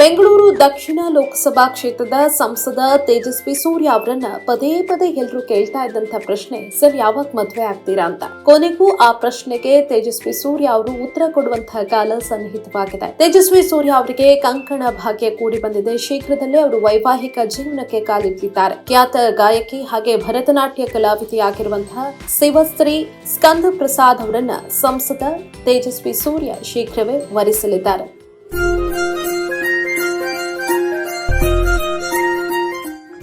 ಬೆಂಗಳೂರು ದಕ್ಷಿಣ ಲೋಕಸಭಾ ಕ್ಷೇತ್ರದ ಸಂಸದ ತೇಜಸ್ವಿ ಸೂರ್ಯ ಅವರನ್ನ ಪದೇ ಪದೇ ಎಲ್ಲರೂ ಕೇಳ್ತಾ ಇದ್ದಂತ ಪ್ರಶ್ನೆ, ಸರ್ ಯಾವಾಗ ಮದುವೆ ಆಗ್ತೀರಾ ಅಂತ. ಕೊನೆಗೂ ಆ ಪ್ರಶ್ನೆಗೆ ತೇಜಸ್ವಿ ಸೂರ್ಯ ಅವರು ಉತ್ತರ ಕೊಡುವಂತಹ ಕಾಲ ಸನ್ನಿಹಿತವಾಗಿದೆ. ತೇಜಸ್ವಿ ಸೂರ್ಯ ಅವರಿಗೆ ಕಂಕಣ ಭಾಗ್ಯ ಕೂಡಿ ಬಂದಿದೆ. ಶೀಘ್ರದಲ್ಲೇ ಅವರು ವೈವಾಹಿಕ ಜೀವನಕ್ಕೆ ಕಾಲಿಟ್ಟಿದ್ದಾರೆ. ಖ್ಯಾತ ಗಾಯಕಿ ಹಾಗೆ ಭರತನಾಟ್ಯ ಕಲಾವಿದೆಯಾಗಿರುವಂತಹ ಶಿವಶ್ರೀ ಸ್ಕಂದ ಪ್ರಸಾದ್ ಅವರನ್ನ ಸಂಸದ ತೇಜಸ್ವಿ ಸೂರ್ಯ ಶೀಘ್ರವೇ ವರಿಸಲಿದ್ದಾರೆ.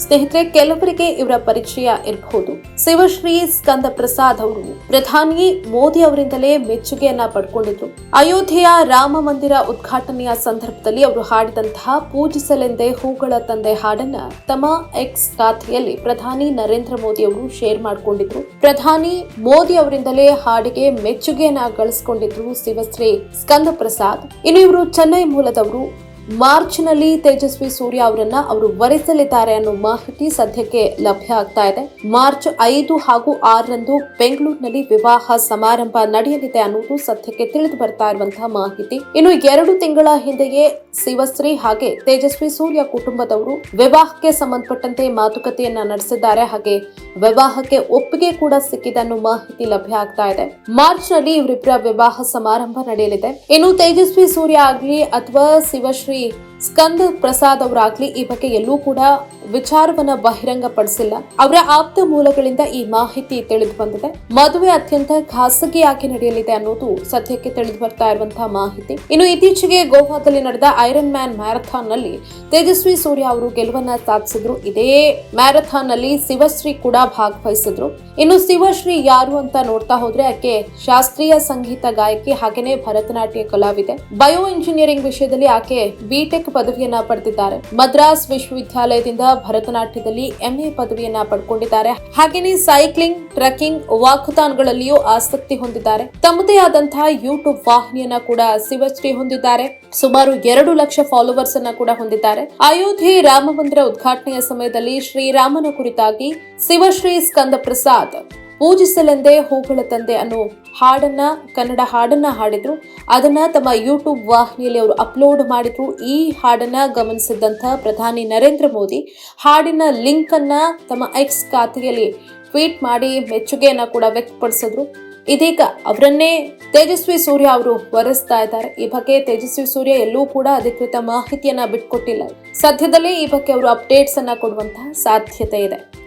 ಸ್ನೇಹಿತರೆ, ಕೆಲವರಿಗೆ ಇವರ ಪರಿಚಯ ಇರಬಹುದು. ಶಿವಶ್ರೀ ಸ್ಕಂದ ಪ್ರಸಾದ್ ಅವರು, ಪ್ರಧಾನಿ ಮೋದಿ ಅವರಿಂದಲೇ ಮೆಚ್ಚುಗೆಯನ್ನ ಪಡ್ಕೊಂಡಿದ್ರು ಅಯೋಧ್ಯೆಯ ರಾಮ ಮಂದಿರ ಉದ್ಘಾಟನೆಯ ಸಂದರ್ಭದಲ್ಲಿ ಅವರು ಹಾಡಿದಂತಹ ಪೂಜಿಸಲೆಂದೇ ಹೂಗಳ ತಂದೆ ಹಾಡನ್ನ ತಮ್ಮ ಎಕ್ಸ್ ಖಾತೆಯಲ್ಲಿ ಪ್ರಧಾನಿ ನರೇಂದ್ರ ಮೋದಿ ಅವರು ಶೇರ್ ಮಾಡಿಕೊಂಡಿದ್ರು. ಪ್ರಧಾನಿ ಮೋದಿ ಅವರಿಂದಲೇ ಹಾಡಿಗೆ ಮೆಚ್ಚುಗೆಯನ್ನ ಗಳಿಸಿಕೊಂಡಿದ್ರು ಶಿವಶ್ರೀ ಸ್ಕಂದ ಪ್ರಸಾದ್ ಇನ್ನು ಇವರು ಚೆನ್ನೈ ಮೂಲದವರು ಮಾರ್ಚ್ನಲ್ಲಿ ತೇಜಸ್ವಿ ಸೂರ್ಯ ಅವರನ್ನ ಅವರು ವರಿಸಲಿದ್ದಾರೆ ಅನ್ನೋ ಮಾಹಿತಿ ಸದ್ಯಕ್ಕೆ ಲಭ್ಯ ಆಗ್ತಾ ಇದೆ. ಮಾರ್ಚ್ ಐದು ಹಾಗೂ ಆರರಂದು ಬೆಂಗಳೂರಿನಲ್ಲಿ ವಿವಾಹ ಸಮಾರಂಭ ನಡೆಯಲಿದೆ ಅನ್ನೋದು ಸದ್ಯಕ್ಕೆ ತಿಳಿದು ಬರ್ತಾ ಇರುವಂತಹ ಮಾಹಿತಿ. ಇನ್ನು ಎರಡು ತಿಂಗಳ ಹಿಂದೆಯೇ ಶಿವಶ್ರೀ ಹಾಗೆ ತೇಜಸ್ವಿ ಸೂರ್ಯ ಕುಟುಂಬದವರು ವಿವಾಹಕ್ಕೆ ಸಂಬಂಧಪಟ್ಟಂತೆ ಮಾತುಕತೆಯನ್ನ ನಡೆಸಿದ್ದಾರೆ. ಹಾಗೆ ವಿವಾಹಕ್ಕೆ ಒಪ್ಪಿಗೆ ಕೂಡ ಸಿಕ್ಕಿದೆ ಅನ್ನೋ ಮಾಹಿತಿ ಲಭ್ಯ ಆಗ್ತಾ ಇದೆ. ಮಾರ್ಚ್ನಲ್ಲಿ ಇವರಿಬ್ಬರ ವಿವಾಹ ಸಮಾರಂಭ ನಡೆಯಲಿದೆ. ಇನ್ನು ತೇಜಸ್ವಿ ಸೂರ್ಯ ಆಗ್ಲಿ ಅಥವಾ ಶಿವಶ್ರೀ ಸ್ಕಂದ ಪ್ರಸಾದ್ ಅವರಾಗ್ಲಿ ಈ ಬಗ್ಗೆ ಎಲ್ಲೂ ಕೂಡ ವಿಚಾರವನ್ನ ಬಹಿರಂಗಪಡಿಸಿಲ್ಲ. ಅವರ ಆಪ್ತ ಮೂಲಗಳಿಂದ ಈ ಮಾಹಿತಿ ತಿಳಿದು ಬಂದಿದೆ. ಮದುವೆ ಅತ್ಯಂತ ಖಾಸಗಿಯಾಗಿ ನಡೆಯಲಿದೆ ಅನ್ನೋದು ಸದ್ಯಕ್ಕೆ ತಿಳಿದು ಬರ್ತಾ ಇರುವಂತಹ ಮಾಹಿತಿ. ಇನ್ನು ಇತ್ತೀಚೆಗೆ ಗೋವಾದಲ್ಲಿ ನಡೆದ ಐರನ್ ಮ್ಯಾನ್ ಮ್ಯಾರಥಾನ್ನಲ್ಲಿ ತೇಜಸ್ವಿ ಸೂರ್ಯ ಅವರು ಗೆಲುವನ್ನ ಸಾಧಿಸಿದ್ರು. ಇದೇ ಮ್ಯಾರಥಾನ್ನಲ್ಲಿ ಶಿವಶ್ರೀ ಕೂಡ ಭಾಗವಹಿಸಿದ್ರು. ಇನ್ನು ಶಿವಶ್ರೀ ಯಾರು ಅಂತ ನೋಡ್ತಾ ಹೋದ್ರೆ ಆಕೆ ಶಾಸ್ತ್ರೀಯ ಸಂಗೀತ ಗಾಯಕಿ ಹಾಗೇನೆ ಭರತನಾಟ್ಯ ಕಲಾವಿದೆ. ಬಯೋ ಇಂಜಿನಿಯರಿಂಗ್ ವಿಷಯದಲ್ಲಿ ಆಕೆ ಬಿಟೆಕ್ ಪದವಿಯನ್ನ ಪಡೆದಿದ್ದಾರೆ. ಮದ್ರಾಸ್ ವಿಶ್ವವಿದ್ಯಾಲಯದಿಂದ ಭರತನಾಟ್ಯದಲ್ಲಿ ಎಂಎ ಪದವಿಯನ್ನ ಪಡ್ಕೊಂಡಿದ್ದಾರೆ. ಹಾಗೇನೆ ಸೈಕ್ಲಿಂಗ್ ಟ್ರೆಕಿಂಗ್ ವಾಕಥಾನ್ಗಳಲ್ಲಿಯೂ ಆಸಕ್ತಿ ಹೊಂದಿದ್ದಾರೆ. ತಮ್ಮದೇ ಆದಂತಹ ಯೂಟ್ಯೂಬ್ ವಾಹಿನಿಯನ್ನ ಕೂಡ ಶಿವಶ್ರೀ ಹೊಂದಿದ್ದಾರೆ. ಸುಮಾರು ಎರಡು ಲಕ್ಷ ಫಾಲೋವರ್ಸ್ ಅನ್ನ ಕೂಡ ಹೊಂದಿದ್ದಾರೆ. ಅಯೋಧ್ಯೆ ರಾಮ ಮಂದಿರ ಉದ್ಘಾಟನೆಯ ಸಮಯದಲ್ಲಿ ಶ್ರೀರಾಮನ ಕುರಿತಾಗಿ ಶಿವಶ್ರೀ ಸ್ಕಂದ ಪ್ರಸಾದ್ ಪೂಜಿಸಲೆಂದೇ ಹೂಗಳ ತಂದೆ ಅನ್ನೋ ಹಾಡನ್ನ, ಕನ್ನಡ ಹಾಡನ್ನ ಹಾಡಿದ್ರು. ಅದನ್ನ ತಮ್ಮ ಯೂಟ್ಯೂಬ್ ವಾಹಿನಿಯಲ್ಲಿ ಅವರು ಅಪ್ಲೋಡ್ ಮಾಡಿದ್ರು. ಈ ಹಾಡನ್ನ ಗಮನಿಸಿದಂತ ಪ್ರಧಾನಿ ನರೇಂದ್ರ ಮೋದಿ ಹಾಡಿನ ಲಿಂಕ್ ಅನ್ನ ತಮ್ಮ ಎಕ್ಸ್ ಖಾತೆಯಲ್ಲಿ ಟ್ವೀಟ್ ಮಾಡಿ ಮೆಚ್ಚುಗೆಯನ್ನ ಕೂಡ ವ್ಯಕ್ತಪಡಿಸಿದ್ರು. ಇದೀಗ ಅವರನ್ನೇ ತೇಜಸ್ವಿ ಸೂರ್ಯ ಅವರು ವರಿಸ್ತಾ ಇದ್ದಾರೆ. ಈ ಬಗ್ಗೆ ತೇಜಸ್ವಿ ಸೂರ್ಯ ಎಲ್ಲೂ ಕೂಡ ಅಧಿಕೃತ ಮಾಹಿತಿಯನ್ನ ಬಿಟ್ಕೊಟ್ಟಿಲ್ಲ. ಸದ್ಯದಲ್ಲೇ ಈ ಬಗ್ಗೆ ಅವರು ಅಪ್ಡೇಟ್ಸ್ ಅನ್ನ ಕೊಡುವಂತಹ ಸಾಧ್ಯತೆ ಇದು.